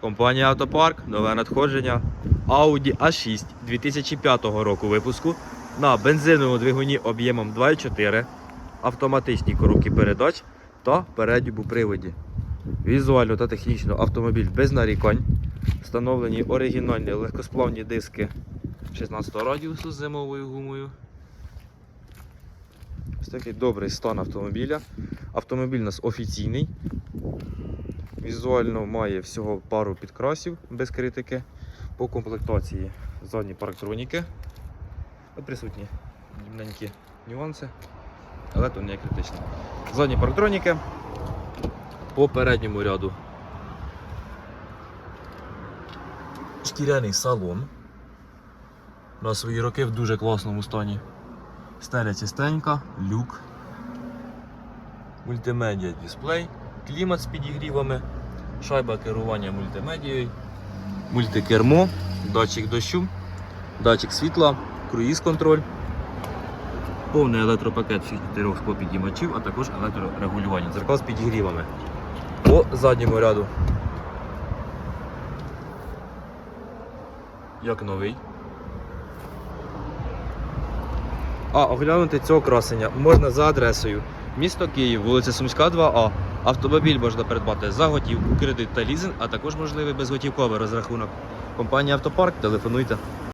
Компанія Автопарк, нове надходження Audi A6 2005 року випуску на бензиновому двигуні об'ємом 2,4, автоматичній коробці передач та передньому приводі. Візуально та технічно автомобіль без нарікань. Встановлені оригінальні легкосплавні диски 16 радіусу з зимовою гумою. Ось такий добрий стан автомобіля. Автомобіль у нас офіційний. Візуально має всього пару підкрасів без критики. По комплектації задні парктроніки. Присутні дрібненькі нюанси, але то не критично. Задні парктроніки. По передньому ряду. Шкіряний салон. На свої роки в дуже класному стані. Стеля чистенька, люк, мультимедіа дисплей, клімат з підігрівами, шайба керування мультимедією, мультикермо, датчик дощу, датчик світла, круїз контроль, повний електропакет всіх чотирьох склопідіймачів, а також електрорегулювання, дзеркал з підігрівами. По задньому ряду. Як новий. А оглянути цього красення можна за адресою місто Київ, вулиця Сумська, 2А. Автомобіль можна придбати за готівку, кредит та лізинг, а також можливий безготівковий розрахунок. Компанія Автопарк, телефонуйте.